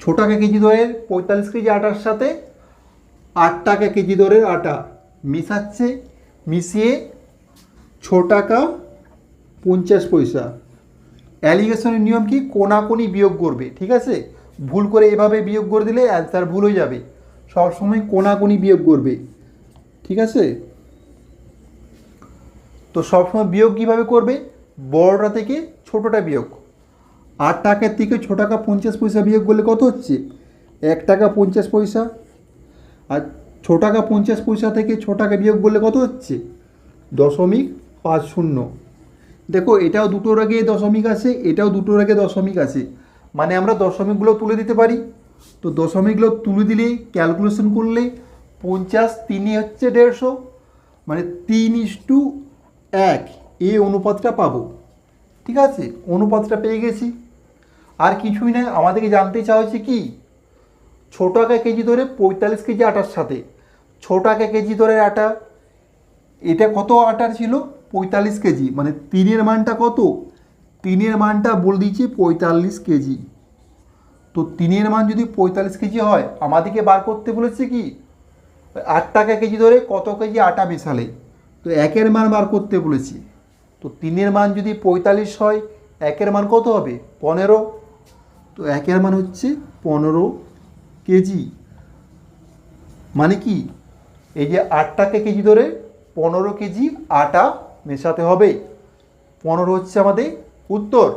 ছ টাকা কেজি দরের পঁয়তাল্লিশ কেজি আটার সাথে আট টাকা কেজি দরের আটা মিশাচ্ছে, মিশিয়ে ছ টাকা পঞ্চাশ পয়সা। অ্যালিগেশনের নিয়ম কি? কোনাকুনি বিয়োগ করবে, ঠিক আছে? ভুল করে এভাবে বিয়োগ করে দিলে অ্যান্সার ভুল হয়ে যাবে। সবসময় কোনাকুনি বিয়োগ করবে, ঠিক আছে? তো সবসময় বিয়োগ কীভাবে করবে? বড়টা থেকে ছোটোটা বিয়োগ। আট টাকার থেকে ছ টাকা পঞ্চাশ পয়সা বিয়োগ করলে কত হচ্ছে? এক টাকা পঞ্চাশ পয়সা। আর ছ টাকা পঞ্চাশ পয়সা থেকে ছ টাকা বিয়োগ করলে কত হচ্ছে? দশমিক পাঁচ শূন্য। দেখো, এটাও দুটোর আগে দশমিক আছে, এটাও দুটোর আগে দশমিক আছে। মানে আমরা দশমিকগুলো তুলে দিতে পারি। তো দশমিকগুলো তুলে দিলে ক্যালকুলেশন করলে পঞ্চাশ তিনে হচ্ছে দেড়শো মানে তিন ইস টু এক। এই অনুপাতটা পাবো। ঠিক আছে? অনুপাতটা পেয়ে গেছি। আর কিছুই নয় আমাদেরকে জানতে চাওয়া হচ্ছে কি? ছ টাকা কেজি ধরে পঁয়তাল্লিশ কেজি আটার সাথে। ছ টাকা কেজি ধরে আটা, এটা কত আটার ছিল? পঁয়তাল্লিশ কেজি। মানে তিনের মানটা কত? তিনের মানটা বলে দিয়েছি পঁয়তাল্লিশ কেজি। তো তিনের মান যদি পঁয়তাল্লিশ কেজি হয়, আমাদেরকে বার করতে বলেছে কি? আট টাকা কেজি ধরে কত কেজি আটা মেশালে? তো একের মান বার করতে বলেছি। তো তিনের মান যদি পঁয়তাল্লিশ হয়, একের মান কত হবে? পনেরো। তো একের মান হচ্ছে পনেরো কেজি। মানে কি? এই যে আটটাকে কেজি ধরে পনেরো কেজি আটা মেশাতে হবে। পনেরো হচ্ছে আমাদের উত্তর।